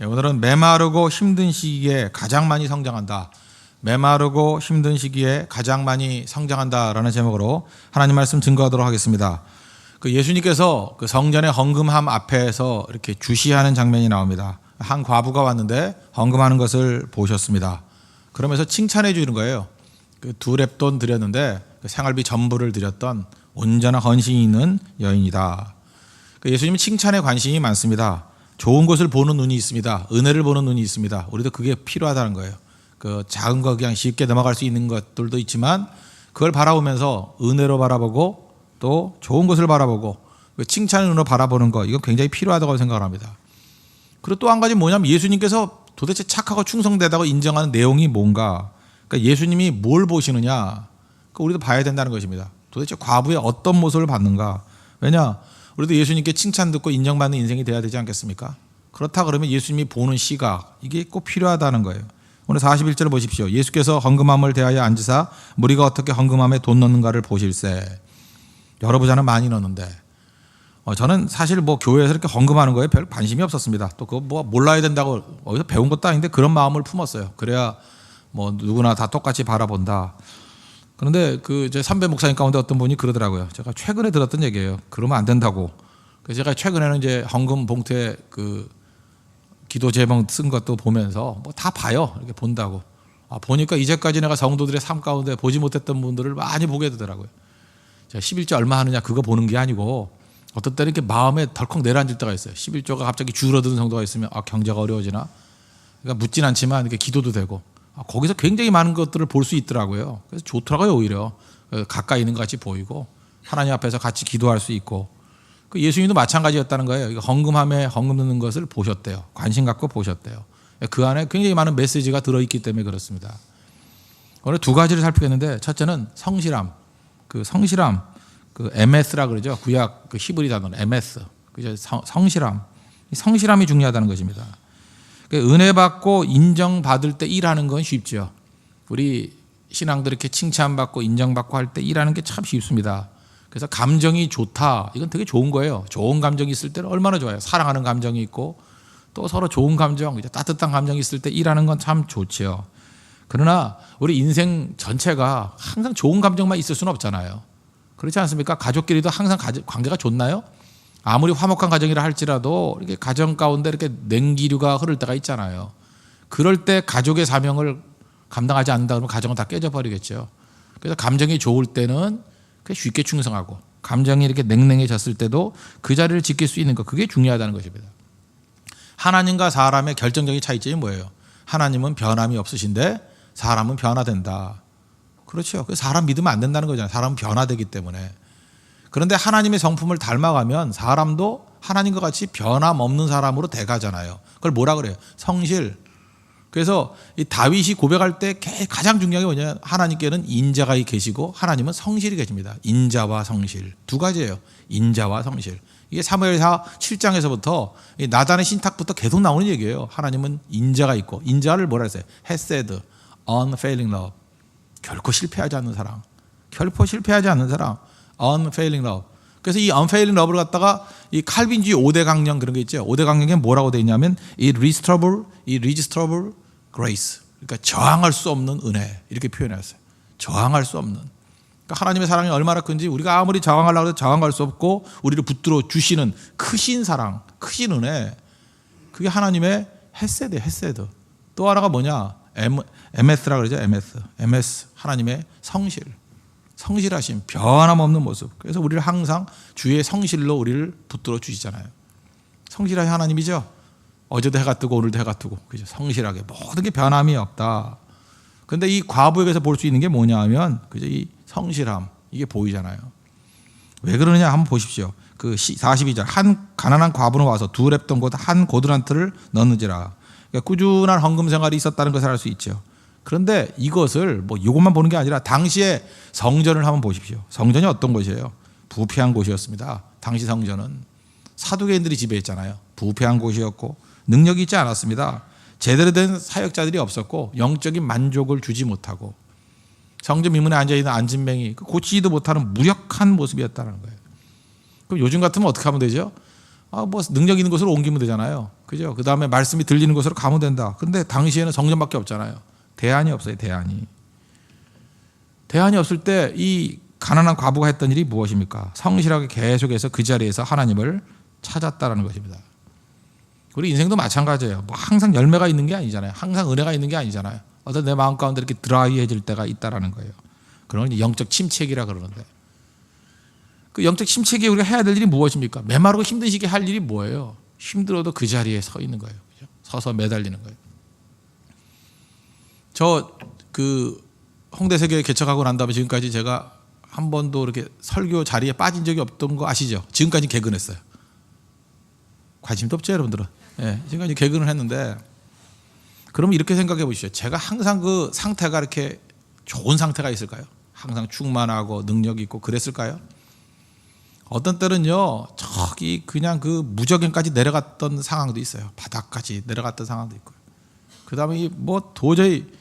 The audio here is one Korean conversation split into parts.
예, 오늘은 메마르고 힘든 시기에 가장 많이 성장한다. 메마르고 힘든 시기에 가장 많이 성장한다라는 제목으로 하나님 말씀 증거하도록 하겠습니다. 그 예수님께서 그 성전의 헌금함 앞에서 이렇게 주시하는 장면이 나옵니다. 한 과부가 왔는데 헌금하는 것을 보셨습니다. 그러면서 칭찬해 주는 거예요. 그 두 랩돈 드렸는데 그 생활비 전부를 드렸던 온전한 헌신이 있는 여인이다. 그 예수님은 칭찬에 관심이 많습니다. 좋은 것을 보는 눈이 있습니다. 은혜를 보는 눈이 있습니다. 우리도 그게 필요하다는 거예요. 그 작은 거 그냥 쉽게 넘어갈 수 있는 것들도 있지만 그걸 바라보면서 은혜로 바라보고 또 좋은 것을 바라보고 그 칭찬의 눈으로 바라보는 거 이건 굉장히 필요하다고 생각을 합니다. 그리고 또 한 가지 뭐냐면 예수님께서 도대체 착하고 충성되다고 인정하는 내용이 뭔가 그러니까 예수님이 뭘 보시느냐 그 우리도 봐야 된다는 것입니다. 도대체 과부의 어떤 모습을 받는가 왜냐 우리도 예수님께 칭찬 듣고 인정받는 인생이 돼야 되지 않겠습니까? 그렇다 그러면 예수님이 보는 시각 이게 꼭 필요하다는 거예요. 오늘 41절 보십시오. 예수께서 헌금함을 대하여 앉으사 무리가 어떻게 헌금함에 돈 넣는가를 보실세. 열어보자는 많이 넣는데 어, 저는 사실 뭐 교회에서 이렇게 헌금하는 거에 별 관심이 없었습니다. 또 그거 뭐 몰라야 된다고 어디서 배운 것도 아닌데 그런 마음을 품었어요. 그래야 뭐 누구나 다 똑같이 바라본다. 그런데 그제 선배 목사님 가운데 어떤 분이 그러더라고요. 제가 최근에 들었던 얘기예요. 그러면 안 된다고. 그래서 제가 최근에는 이제 헌금 봉투에 그 기도 제목 쓴 것도 보면서 뭐 다 봐요. 이렇게 본다고. 아, 보니까 이제까지 내가 성도들의 삶 가운데 보지 못했던 분들을 많이 보게 되더라고요. 제가 11조 얼마 하느냐 그거 보는 게 아니고 어떤 때는 이렇게 마음에 덜컥 내려앉을 때가 있어요. 11조가 갑자기 줄어드는 성도가 있으면 아, 경제가 어려워지나? 그러니까 묻진 않지만 이렇게 기도도 되고 아, 거기서 굉장히 많은 것들을 볼 수 있더라고요. 그래서 좋더라고요, 오히려. 어, 가까이 있는 것 같이 보이고 하나님 앞에서 같이 기도할 수 있고 그 예수님도 마찬가지였다는 거예요. 헌금함에 헌금 넣는 것을 보셨대요. 관심 갖고 보셨대요. 그 안에 굉장히 많은 메시지가 들어있기 때문에 그렇습니다. 오늘 두 가지를 살피겠는데 첫째는 성실함. 그 성실함, 그 MS라 그러죠. 구약 그 히브리 단어 MS. 성- 성실함. 이 성실함이 중요하다는 것입니다. 그 은혜 받고 인정받을 때 일하는 건 쉽죠. 우리 신앙들 이렇게 칭찬받고 인정받고 할 때 일하는 게 참 쉽습니다. 그래서 감정이 좋다. 이건 되게 좋은 거예요. 좋은 감정이 있을 때는 얼마나 좋아요. 사랑하는 감정이 있고 또 서로 좋은 감정, 이제 따뜻한 감정이 있을 때 일하는 건 참 좋지요. 그러나 우리 인생 전체가 항상 좋은 감정만 있을 수는 없잖아요. 그렇지 않습니까? 가족끼리도 항상 관계가 좋나요? 아무리 화목한 가정이라 할지라도 이렇게 가정 가운데 이렇게 냉기류가 흐를 때가 있잖아요. 그럴 때 가족의 사명을 감당하지 않는다 그러면 가정은 다 깨져버리겠죠. 그래서 감정이 좋을 때는 쉽게 충성하고 감정이 이렇게 냉랭해졌을 때도 그 자리를 지킬 수 있는 것 그게 중요하다는 것입니다. 하나님과 사람의 결정적인 차이점이 뭐예요? 하나님은 변함이 없으신데 사람은 변화된다. 그렇죠. 그 사람 믿으면 안 된다는 거잖아요. 사람은 변화되기 때문에. 그런데 하나님의 성품을 닮아가면 사람도 하나님과 같이 변함없는 사람으로 돼가잖아요. 그걸 뭐라 그래요? 성실. 그래서 이 다윗이 고백할 때 가장 중요한 게 뭐냐면 하나님께는 인자가 계시고 하나님은 성실이 계십니다. 인자와 성실 두 가지예요. 인자와 성실. 이게 사무엘하 7장에서부터 나단의 신탁부터 계속 나오는 얘기예요. 하나님은 인자가 있고 인자를 뭐라 했어요? 헤세드, unfailing love. 결코 실패하지 않는 사랑. 결코 실패하지 않는 사랑. Unfailing love. 그래서 이 unfailing love를 갖다가 이 칼빈주의 5대 강령 그런 게 있죠. 5대 강령에 뭐라고 되어 있냐면 이 irresistible, irresistible grace. 그러니까 저항할 수 없는 은혜. 이렇게 표현했어요. 저항할 수 없는. 그러니까 하나님의 사랑이 얼마나 큰지 우리가 아무리 저항하려고 해도 저항할 수 없고 우리를 붙들어 주시는 크신 사랑, 크신 은혜. 그게 하나님의 헤세드, 헤세드. 또 하나가 뭐냐? M, MS라 그러죠. MS. MS. 하나님의 성실. 성실하심, 변함없는 모습. 그래서 우리를 항상 주의 성실로 우리를 붙들어 주시잖아요. 성실한 하나님이죠. 어제도 해가 뜨고 오늘도 해가 뜨고 그죠? 성실하게 모든 게 변함이 없다. 근데 이 과부에게서 볼 수 있는 게 뭐냐 하면 그죠? 이 성실함 이게 보이잖아요. 왜 그러느냐 한번 보십시오. 그 42절 한 가난한 과부는 와서 두 랩돈 곧한 고드란트를 넣는지라. 그러니까 꾸준한 헌금 생활이 있었다는 것을 알 수 있죠. 그런데 이것을 뭐 이것만 보는 게 아니라 당시에 성전을 한번 보십시오. 성전이 어떤 곳이에요? 부패한 곳이었습니다. 당시 성전은 사두개인들이 지배했잖아요. 부패한 곳이었고 능력이 있지 않았습니다. 제대로 된 사역자들이 없었고 영적인 만족을 주지 못하고 성전 미문에 앉아 있는 안진뱅이 그 고치지도 못하는 무력한 모습이었다는 거예요. 그럼 요즘 같으면 어떻게 하면 되죠? 아, 뭐 능력 있는 곳으로 옮기면 되잖아요. 그죠? 그 다음에 말씀이 들리는 곳으로 가면 된다. 근데 당시에는 성전밖에 없잖아요. 대안이 없어요, 대안이. 대안이 없을 때 이 가난한 과부가 했던 일이 무엇입니까? 성실하게 계속해서 그 자리에서 하나님을 찾았다라는 것입니다. 우리 인생도 마찬가지예요. 뭐 항상 열매가 있는 게 아니잖아요. 항상 은혜가 있는 게 아니잖아요. 어떤 내 마음 가운데 이렇게 드라이해질 때가 있다라는 거예요. 그런 걸 영적 침체기라 그러는데 그 영적 침체기에 우리가 해야 될 일이 무엇입니까? 메마르고 힘든 시기에 할 일이 뭐예요? 힘들어도 그 자리에 서 있는 거예요. 그죠? 서서 매달리는 거예요. 저 그 홍대 세계 개척하고 난 다음에 지금까지 제가 한 번도 이렇게 설교 자리에 빠진 적이 없던 거 아시죠? 지금까지 개근했어요. 관심도 없죠, 여러분들은. 예, 지금까지 개근을 했는데 그러면 이렇게 생각해 보시죠. 제가 항상 그 상태가 이렇게 좋은 상태가 있을까요? 항상 충만하고 능력 있고 그랬을까요? 어떤 때는요, 저기 그냥 그 무적행까지 내려갔던 상황도 있어요. 바닥까지 내려갔던 상황도 있고요. 그 다음에 뭐 도저히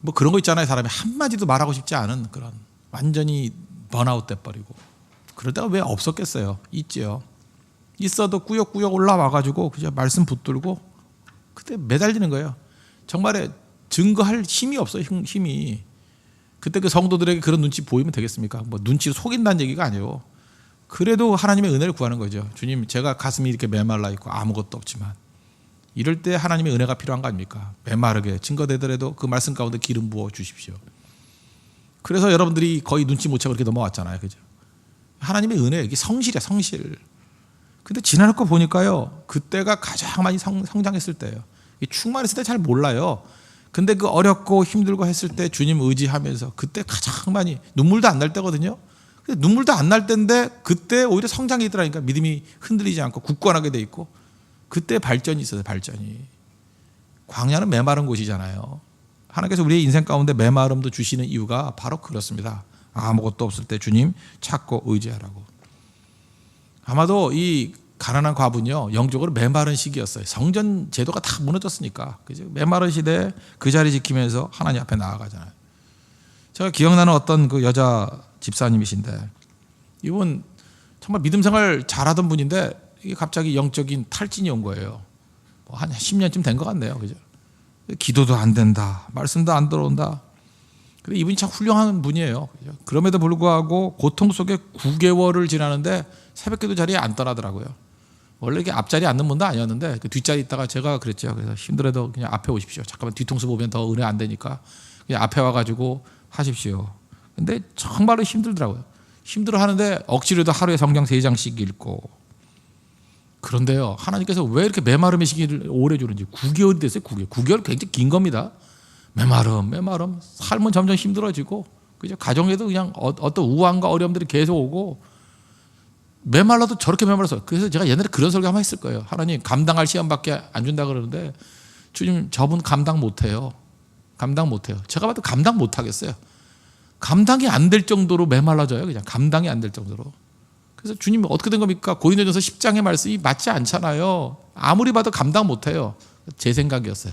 뭐 그런 거 있잖아요. 사람이 한마디도 말하고 싶지 않은 그런 완전히 번아웃 돼버리고. 그럴 때가 왜 없었겠어요? 있지요. 있어도 꾸역꾸역 올라와가지고 그저 말씀 붙들고 그때 매달리는 거예요. 정말에 증거할 힘이 없어요. 힘- 힘이. 그때 그 성도들에게 그런 눈치 보이면 되겠습니까? 뭐 눈치로 속인다는 얘기가 아니에요. 그래도 하나님의 은혜를 구하는 거죠. 주님, 제가 가슴이 이렇게 메말라 있고 아무것도 없지만 이럴 때 하나님의 은혜가 필요한 거 아닙니까? 메마르게 증거되더라도 그 말씀 가운데 기름 부어 주십시오. 그래서 여러분들이 거의 눈치 못 채고 이렇게 넘어왔잖아요. 그죠? 하나님의 은혜, 이게 성실이야, 성실. 근데 지나놓고 보니까요, 그때가 가장 많이 성, 성장했을 때예요. 이 충만했을 때 잘 몰라요. 근데 그 어렵고 힘들고 했을 때 주님 의지하면서 그때 가장 많이 눈물도 안 날 때거든요. 눈물도 안 날 때인데 그때 오히려 성장이 있더라니까 믿음이 흔들리지 않고 굳건하게 돼 있고 그때 발전이 있어요. 발전이. 광야는 메마른 곳이잖아요. 하나님께서 우리의 인생 가운데 메마름도 주시는 이유가 바로 그렇습니다. 아무것도 없을 때 주님 찾고 의지하라고. 아마도 이 가난한 과부는요 영적으로 메마른 시기였어요. 성전 제도가 다 무너졌으니까 그죠? 메마른 시대에 그 자리 지키면서 하나님 앞에 나아가잖아요. 제가 기억나는 어떤 그 여자 집사님이신데 이분 정말 믿음 생활 잘하던 분인데 이게 갑자기 영적인 탈진이 온 거예요. 뭐 한 10년쯤 된 것 같네요. 그죠? 기도도 안 된다. 말씀도 안 들어온다. 근데 이분이 참 훌륭한 분이에요. 그죠? 그럼에도 불구하고 고통 속에 9개월을 지나는데 새벽 기도 자리에 안 떠나더라고요. 원래 이게 앞자리 앉는 분도 아니었는데 그 뒷자리 있다가 제가 그랬죠. 그래서 힘들어도 그냥 앞에 오십시오. 잠깐만 뒤통수 보면 더 은혜 안 되니까 그냥 앞에 와가지고 하십시오. 근데 정말로 힘들더라고요. 힘들어 하는데 억지로도 하루에 성경 세 장씩 읽고 그런데요 하나님께서 왜 이렇게 메마름의 시기를 오래 주는지 9개월이 됐어요. 9개월. 9개월 굉장히 긴 겁니다. 메마름, 메마름. 삶은 점점 힘들어지고 그죠? 가정에도 그냥 어- 어떤 우환과 어려움들이 계속 오고 메말라도 저렇게 메말라서 그래서 제가 옛날에 그런 설교 한번 했을 거예요. 하나님 감당할 시험밖에 안 준다 그러는데 주님 저분 감당 못 해요. 감당 못 해요. 제가 봐도 감당 못 하겠어요. 감당이 안 될 정도로 메말라져요. 그냥 감당이 안 될 정도로. 그래서 주님 어떻게 된 겁니까? 고린도전서 10장의 말씀이 맞지 않잖아요. 아무리 봐도 감당 못해요. 제 생각이었어요.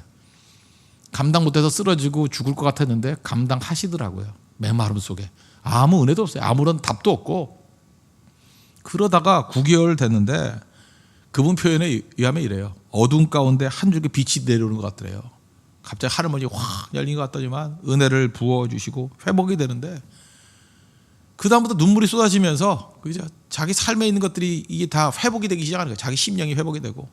감당 못해서 쓰러지고 죽을 것 같았는데 감당하시더라고요. 메마름 속에 아무 은혜도 없어요. 아무런 답도 없고 그러다가 9개월 됐는데 그분 표현에 의하면 이래요. 어둠 가운데 한 줄기 빛이 내려오는 것 같더래요. 갑자기 하늘문이 확 열린 것 같더니만 은혜를 부어주시고 회복이 되는데 그 다음부터 눈물이 쏟아지면서 그죠? 자기 삶에 있는 것들이 이게 다 회복이 되기 시작하는 거예요. 자기 심령이 회복이 되고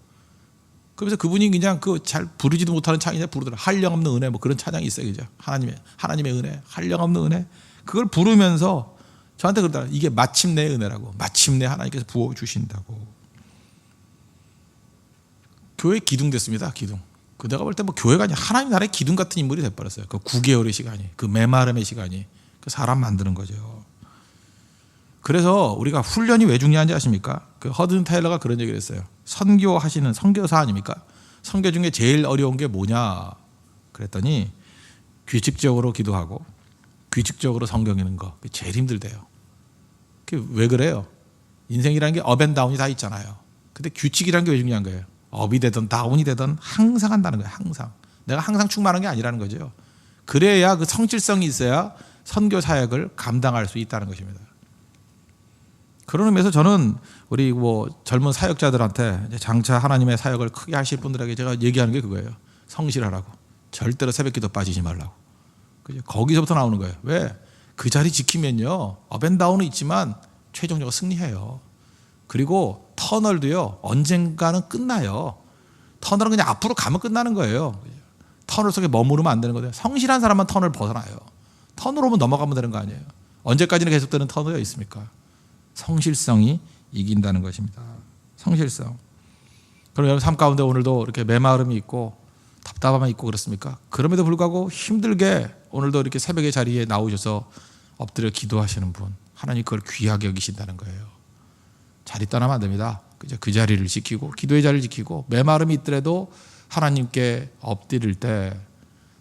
그래서 그분이 그냥 그 잘 부르지도 못하는 찬양을 부르더라. 한량 없는 은혜 뭐 그런 찬양이 있어요, 그죠? 하나님의 하나님의 은혜, 한량 없는 은혜 그걸 부르면서 저한테 그러더라. 이게 마침내 은혜라고. 마침내 하나님께서 부어 주신다고. 교회 기둥 됐습니다. 기둥. 그 내가 볼 때 뭐 교회가 아니라 하나님 나라의 기둥 같은 인물이 돼버렸어요. 그 9개월의 시간이, 그 메마름의 시간이 그 사람 만드는 거죠. 그래서 우리가 훈련이 왜 중요한지 아십니까? 그 허든 타일러가 그런 얘기를 했어요. 선교하시는 선교사 아닙니까? 선교 중에 제일 어려운 게 뭐냐? 그랬더니 규칙적으로 기도하고 규칙적으로 성경 읽는 거 제일 힘들대요. 그게 왜 그래요? 인생이라는 게 업앤다운이 다 있잖아요. 근데 규칙이라는 게 왜 중요한 거예요? 업이 되든 다운이 되든 항상 한다는 거예요. 항상. 내가 항상 충만한 게 아니라는 거죠. 그래야 그 성실성이 있어야 선교 사역을 감당할 수 있다는 것입니다. 그런 의미에서 저는 우리 뭐 젊은 사역자들한테 장차 하나님의 사역을 크게 하실 분들에게 제가 얘기하는 게 그거예요. 성실하라고. 절대로 새벽기도 빠지지 말라고. 그죠? 거기서부터 나오는 거예요. 왜? 그 자리 지키면요. 업앤다운은 있지만 최종적으로 승리해요. 그리고 터널도요. 언젠가는 끝나요. 터널은 그냥 앞으로 가면 끝나는 거예요. 터널 속에 머무르면 안 되는 거예요. 성실한 사람만 터널 벗어나요. 터널 오면 넘어가면 되는 거 아니에요. 언제까지는 계속되는 터널이 있습니까? 성실성이 이긴다는 것입니다. 성실성. 그럼 여러분 삶 가운데 오늘도 이렇게 메마름이 있고 답답함이 있고 그렇습니까? 그럼에도 불구하고 힘들게 오늘도 이렇게 새벽의 자리에 나오셔서 엎드려 기도하시는 분 하나님 그걸 귀하게 여기신다는 거예요. 자리 떠나면 안 됩니다. 그죠? 그 자리를 지키고 기도의 자리를 지키고 메마름이 있더라도 하나님께 엎드릴 때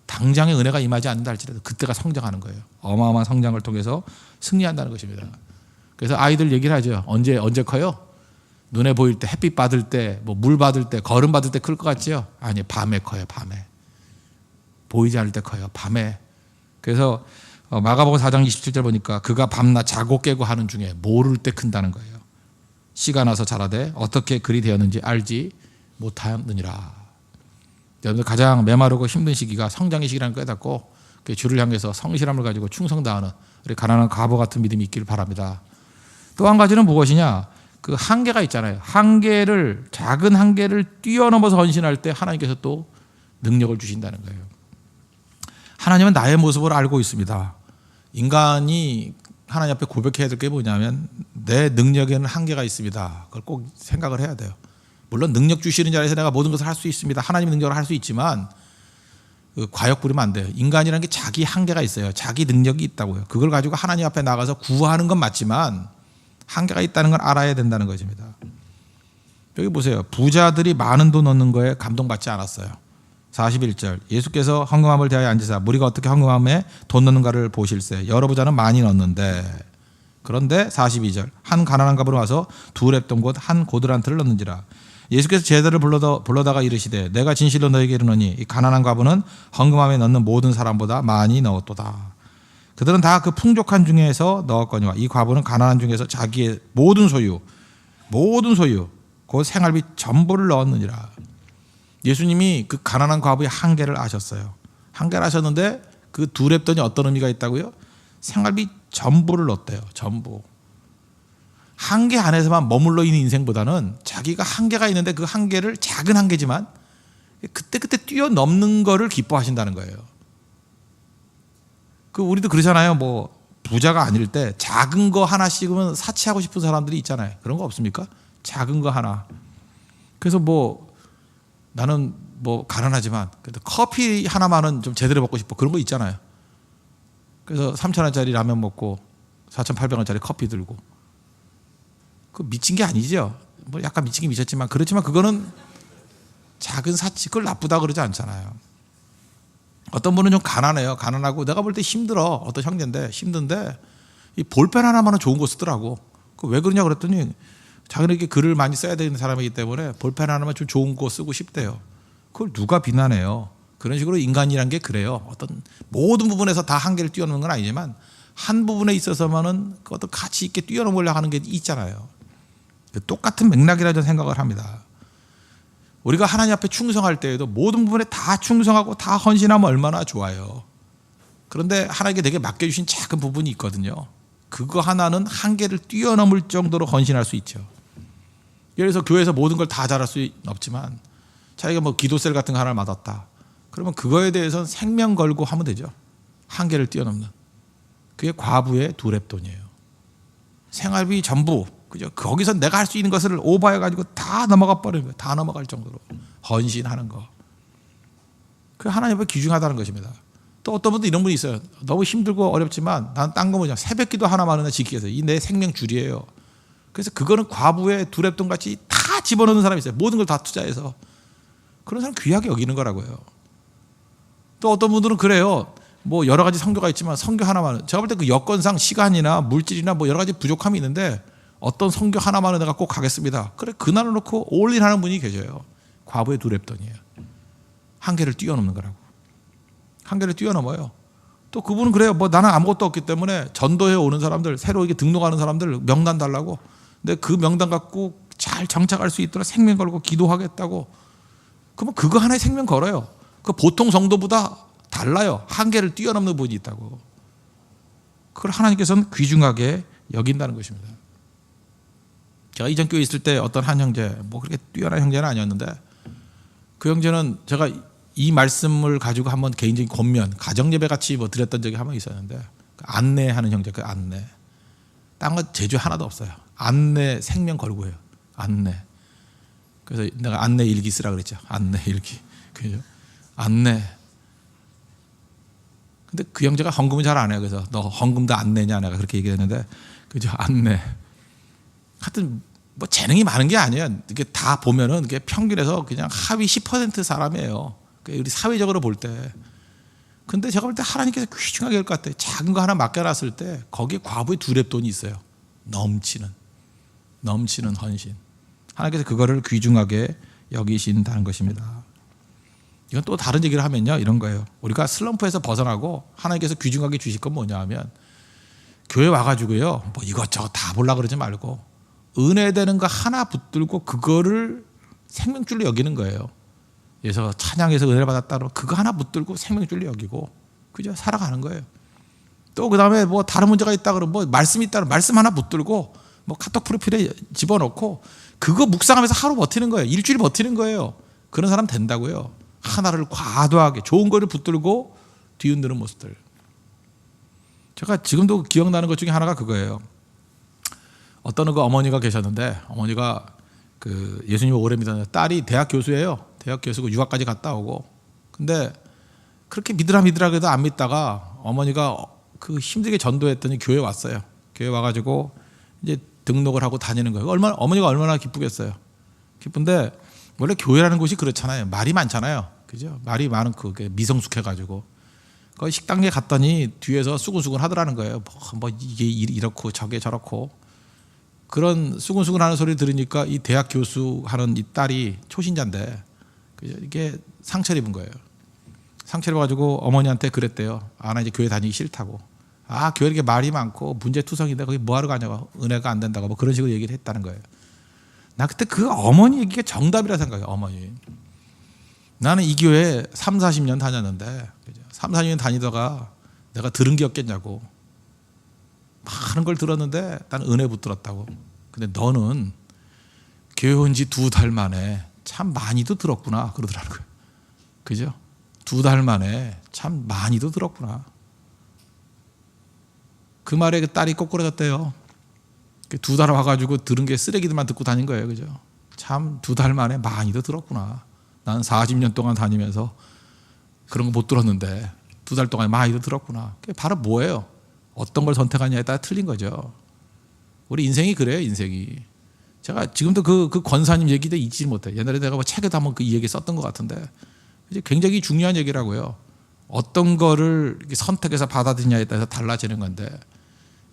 당장의 은혜가 임하지 않는다 할지라도 그때가 성장하는 거예요. 어마어마한 성장을 통해서 승리한다는 것입니다. 그래서 아이들 얘기를 하죠. 언제 언제 커요? 눈에 보일 때 햇빛 받을 때 뭐 물 받을 때 걸음 받을 때 클 것 같죠? 아니 밤에 커요. 밤에 보이지 않을 때 커요. 밤에 그래서 어, 마가복음 4장 27절 보니까 그가 밤낮 자고 깨고 하는 중에 모를 때 큰다는 거예요. 씨가 나서 자라되 어떻게 그리 되었는지 알지 못하느니라. 여러분들 가장 메마르고 힘든 시기가 성장의 시기라는 걸 깨닫고 그 주를 향해서 성실함을 가지고 충성 다하는 우리 가난한 과부 같은 믿음이 있기를 바랍니다. 또 한 가지는 무엇이냐? 그 한계가 있잖아요. 한계를 작은 한계를 뛰어넘어서 헌신할 때 하나님께서 또 능력을 주신다는 거예요. 하나님은 나의 모습을 알고 있습니다. 인간이 하나님 앞에 고백해야 될 게 뭐냐면 내 능력에는 한계가 있습니다. 그걸 꼭 생각을 해야 돼요. 물론 능력 주시는 자리에서 내가 모든 것을 할 수 있습니다. 하나님 능력을 할 수 있지만 그 과욕 부리면 안 돼요. 인간이라는 게 자기 한계가 있어요. 자기 능력이 있다고요. 그걸 가지고 하나님 앞에 나가서 구하는 건 맞지만 한계가 있다는 걸 알아야 된다는 것입니다. 여기 보세요. 부자들이 많은 돈 얻는 거에 감동받지 않았어요. 41절 예수께서 헌금함을 대하여 앉으사 무리가 어떻게 헌금함에 돈 넣는가를 보실세 여러 부자는 많이 넣는데 그런데 42절 한 가난한 갑으로 와서 두 랩돈 곧한 고드란트를 넣는지라 예수께서 제자를 불러다, 불러다가 이르시되 내가 진실로 너에게 이르노니 이 가난한 과부는 헌금함에 넣는 모든 사람보다 많이 넣었도다. 그들은 다 그 풍족한 중에서 넣었거니와 이 과부는 가난한 중에서 자기의 모든 소유 모든 소유 곧 생활비 전부를 넣었느니라. 예수님이 그 가난한 과부의 한계를 아셨어요. 한계를 아셨는데 그 두 랩돈이 어떤 의미가 있다고요? 생활비 전부를 넣었대요. 전부. 한계 안에서만 머물러 있는 인생보다는 자기가 한계가 있는데 그 한계를 작은 한계지만 그때그때 뛰어넘는 거를 기뻐하신다는 거예요. 그 우리도 그러잖아요. 뭐 부자가 아닐 때 작은 거 하나씩은 사치하고 싶은 사람들이 있잖아요. 그런 거 없습니까? 작은 거 하나. 그래서 뭐 나는 뭐 가난하지만 그래도 커피 하나만은 좀 제대로 먹고 싶어. 그런 거 있잖아요. 그래서 3천 원짜리 라면 먹고 4,800원짜리 커피 들고 그 미친 게 아니죠. 뭐 약간 미치긴 미쳤지만 그렇지만 그거는 작은 사치 그걸 나쁘다 그러지 않잖아요. 어떤 분은 좀 가난해요. 가난하고 내가 볼 때 힘들어. 어떤 형제인데 힘든데 이 볼펜 하나만은 좋은 거 쓰더라고. 그 왜 그러냐 그랬더니 자기는 게 글을 많이 써야 되는 사람이기 때문에 볼펜 하나만 좀 좋은 거 쓰고 싶대요. 그걸 누가 비난해요? 그런 식으로 인간이란 게 그래요. 어떤 모든 부분에서 다 한계를 뛰어넘는 건 아니지만 한 부분에 있어서만은 그 어떤 가치 있게 뛰어넘으려 하는 게 있잖아요. 그 똑같은 맥락이라 저는 생각을 합니다. 우리가 하나님 앞에 충성할 때에도 모든 부분에 다 충성하고 다 헌신하면 얼마나 좋아요. 그런데 하나님께 되게 맡겨주신 작은 부분이 있거든요. 그거 하나는 한계를 뛰어넘을 정도로 헌신할 수 있죠. 들어서 교회에서 모든 걸 다 잘할 수 없지만 자기가 뭐 기도셀 같은 거 하나를 맡았다. 그러면 그거에 대해서는 생명 걸고 하면 되죠. 한계를 뛰어넘는. 그게 과부의 두 랩돈이에요. 생활비 전부 그죠? 거기서 내가 할 수 있는 것을 오버해 가지고 다 넘어가 버리는 거예요. 다 넘어갈 정도로 헌신하는 거. 그 하나님 앞에 귀중하다는 것입니다. 또 어떤 분도 이런 분이 있어요. 너무 힘들고 어렵지만 난 딴거 뭐냐 새벽기도 하나만은 지키기 위해서 이 내 생명 줄이에요. 그래서 그거는 과부의 두랩돈 같이 다 집어넣는 사람이 있어요. 모든 걸 다 투자해서 그런 사람 귀하게 여기는 거라고요. 또 어떤 분들은 그래요. 뭐 여러 가지 성교가 있지만 성교 하나만 제가 볼 때 그 여건상 시간이나 물질이나 뭐 여러 가지 부족함이 있는데 어떤 성교 하나만은 내가 꼭 가겠습니다. 그래 그날을 놓고 올인 하는 분이 계셔요. 과부의 두 랩돈이에요. 한계를 뛰어넘는 거라고. 한계를 뛰어넘어요. 또 그분은 그래요. 뭐 나는 아무것도 없기 때문에 전도해 오는 사람들, 새로 이게 등록하는 사람들 명단 달라고. 근데 그 명단 갖고 잘 정착할 수 있도록 생명 걸고 기도하겠다고. 그러면 그거 하나의 생명 걸어요. 그 보통 성도보다 달라요. 한계를 뛰어넘는 분이 있다고. 그걸 하나님께서는 귀중하게 여긴다는 것입니다. 제가 이전 교회 있을 때 어떤 한 형제, 뭐 그렇게 뛰어난 형제는 아니었는데 그 형제는 제가 이 말씀을 가지고 한번 개인적인 권면, 가정 예배 같이 뭐 드렸던 적이 한 번 있었는데 그 안내하는 형제 그 안내. 딴건 제주 하나도 없어요. 안내 생명 걸고 해요. 안내. 그래서 내가 안내 일기 쓰라 그랬죠. 안내 일기. 그죠? 안내. 근데 그 형제가 헌금을 잘 안 해요. 그래서 너 헌금도 안 내냐 내가 그렇게 얘기했는데 그죠? 안내. 하여튼 뭐 재능이 많은 게 아니에요. 이게 다 보면은 이게 평균에서 그냥 하위 10% 사람이에요. 우리 사회적으로 볼 때. 근데 제가 볼 때 하나님께서 귀중하게 할 것 같아요. 작은 거 하나 맡겨놨을 때 거기에 과부의 두랩 돈이 있어요. 넘치는. 넘치는 헌신. 하나님께서 그거를 귀중하게 여기신다는 것입니다. 이건 또 다른 얘기를 하면요. 이런 거예요. 우리가 슬럼프에서 벗어나고 하나님께서 귀중하게 주실 건 뭐냐 하면 교회 와가지고요. 뭐 이것저것 다 보려 그러지 말고 은혜되는 거 하나 붙들고 그거를 생명줄로 여기는 거예요. 그래서 찬양에서 은혜를 받았다로 그거 하나 붙들고 생명줄로 여기고 그죠 살아가는 거예요. 또 그다음에 뭐 다른 문제가 있다 그러면 뭐 말씀이 있다 말씀 하나 붙들고 뭐 카톡 프로필에 집어넣고 그거 묵상하면서 하루 버티는 거예요. 일주일 버티는 거예요. 그런 사람 된다고요. 하나를 과도하게 좋은 거를 붙들고 뒤흔드는 모습들. 제가 지금도 기억나는 것 중에 하나가 그거예요. 어떤 그 어머니가 계셨는데 어머니가 그 예수님 오래 믿었는데 딸이 대학 교수예요. 대학 교수고 유학까지 갔다 오고. 근데 그렇게 믿으라 믿으라 그래도 안 믿다가 어머니가 그 힘들게 전도했더니 교회 왔어요. 교회 와가지고 이제 등록을 하고 다니는 거예요. 얼마나 어머니가 얼마나 기쁘겠어요. 기쁜데 원래 교회라는 곳이 그렇잖아요. 말이 많잖아요. 그죠? 말이 많은 그게 미성숙해가지고 거기 식당에 갔더니 뒤에서 수근수근 하더라는 거예요. 뭐, 뭐 이게 이렇고 저게 저렇고 그런 수근수근 하는 소리 들으니까 이 대학 교수 하는 이 딸이 초신자인데 그죠? 이게 상처를 입은 거예요. 상처를 입어가지고 어머니한테 그랬대요. 아, 나 이제 교회 다니기 싫다고. 아, 교회 이렇게 말이 많고 문제투성인데 거기 뭐하러 가냐고. 은혜가 안 된다고. 뭐 그런 식으로 얘기를 했다는 거예요. 나 그때 그 어머니 얘기가 정답이라 생각해요. 어머니. 나는 이 교회 3, 40년 다녔는데 3, 4년 다니다가 내가 들은 게 없겠냐고. 많은 걸 들었는데 나는 은혜 붙들었다고. 근데 너는 교회 온 지 두 달 만에 참 많이도 들었구나. 그러더라는 거예요. 그죠? 두 달 만에 참 많이도 들었구나. 그 말에 그 딸이 꼬꾸라졌대요. 그두달 와가지고 들은 게 쓰레기들만 듣고 다닌 거예요. 그죠? 참 두 달 만에 많이도 들었구나. 나는 40년 동안 다니면서 그런 거 못 들었는데 두 달 동안 많이도 들었구나. 그게 바로 뭐예요? 어떤 걸 선택하냐에 따라 틀린 거죠. 우리 인생이 그래요, 인생이. 제가 지금도 그, 그 권사님 얘기도 잊지 못해. 옛날에 내가 뭐 책에도 한번 그 얘기 썼던 것 같은데 이제 굉장히 중요한 얘기라고요. 어떤 거를 선택해서 받아들이냐에 따라서 달라지는 건데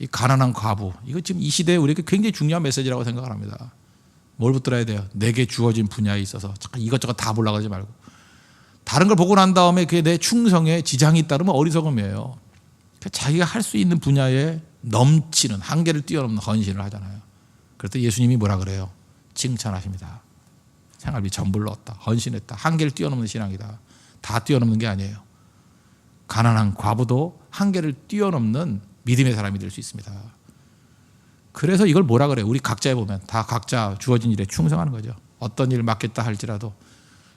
이 가난한 과부 이거 지금 이 시대에 우리에게 굉장히 중요한 메시지라고 생각을 합니다. 뭘 붙들어야 돼요? 내게 주어진 분야에 있어서 잠깐 이것저것 다 하지 말고 다른 걸 보고 난 다음에 그게 내 충성에 지장이 있다면 어리석음이에요. 그러니까 자기가 할 수 있는 분야에 넘치는 한계를 뛰어넘는 헌신을 하잖아요. 그래서 예수님이 뭐라 그래요? 칭찬하십니다. 생활비 전부를 넣었다. 헌신했다. 한계를 뛰어넘는 신앙이다. 다 뛰어넘는 게 아니에요. 가난한 과부도 한계를 뛰어넘는 믿음의 사람이 될 수 있습니다. 그래서 이걸 뭐라 그래요? 우리 각자에 보면 다 각자 주어진 일에 충성하는 거죠. 어떤 일을 맡겠다 할지라도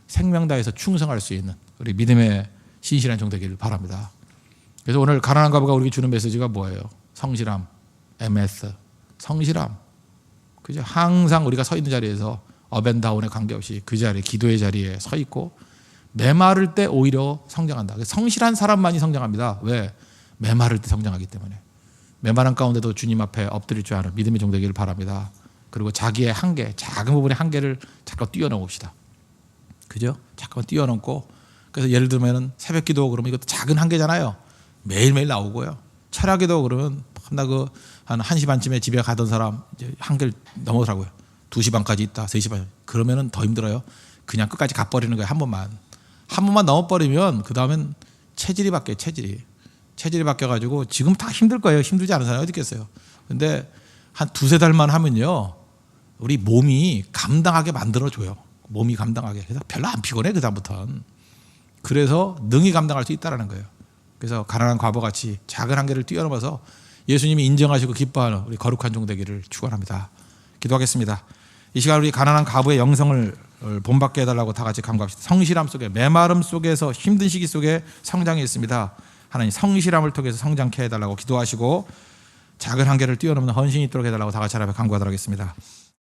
생명 다해서 충성할 수 있는 우리 믿음의 신실한 종 되기를 바랍니다. 그래서 오늘 가난한 과부가 우리에게 주는 메시지가 뭐예요? 성실함, MS, 성실함. 그죠? 항상 우리가 서 있는 자리에서 업앤다운에 관계없이 그 자리에 기도의 자리에 서 있고 메마를 때 오히려 성장한다. 성실한 사람만이 성장합니다. 왜? 메마를 때 성장하기 때문에. 메마른 가운데도 주님 앞에 엎드릴 줄 아는 믿음의 종 되기를 바랍니다. 그리고 자기의 한계, 작은 부분의 한계를 잠깐 뛰어넘읍시다. 그죠? 잠깐 뛰어넘고 그래서 예를 들면은 새벽 기도 그러면 이것도 작은 한계잖아요. 매일매일 나오고요. 철학기도 그러면 나 그 한 1시 반쯤에 집에 가던 사람 이제 한계를 넘어서라고요. 2시 반까지 있다. 3시 반. 그러면은 더 힘들어요. 그냥 끝까지 가버리는 거예요. 한 번만. 한 번만 넘어버리면 그 다음엔 체질이 바뀌어요. 체질이. 체질이 바뀌어가지고 지금 다 힘들 거예요. 힘들지 않은 사람이 어디 있겠어요. 근데 한 두세 달만 하면요. 우리 몸이 감당하게 만들어줘요. 몸이 감당하게. 그래서 별로 안 피곤해, 그다음부터는. 그래서 능히 감당할 수 있다라는 거예요. 그래서 가난한 과부같이 작은 한계를 뛰어넘어서 예수님이 인정하시고 기뻐하는 우리 거룩한 종 되기를 축원합니다. 기도하겠습니다. 이 시간 우리 가난한 과부의 영성을 본받게 해달라고 다 같이 간구합시다. 성실함 속에 메마름 속에서 힘든 시기 속에 성장이 있습니다. 하나님 성실함을 통해서 성장케 해달라고 기도하시고 작은 한계를 뛰어넘는 헌신이 있도록 해달라고 다 같이 하나님 간구하도록 하겠습니다.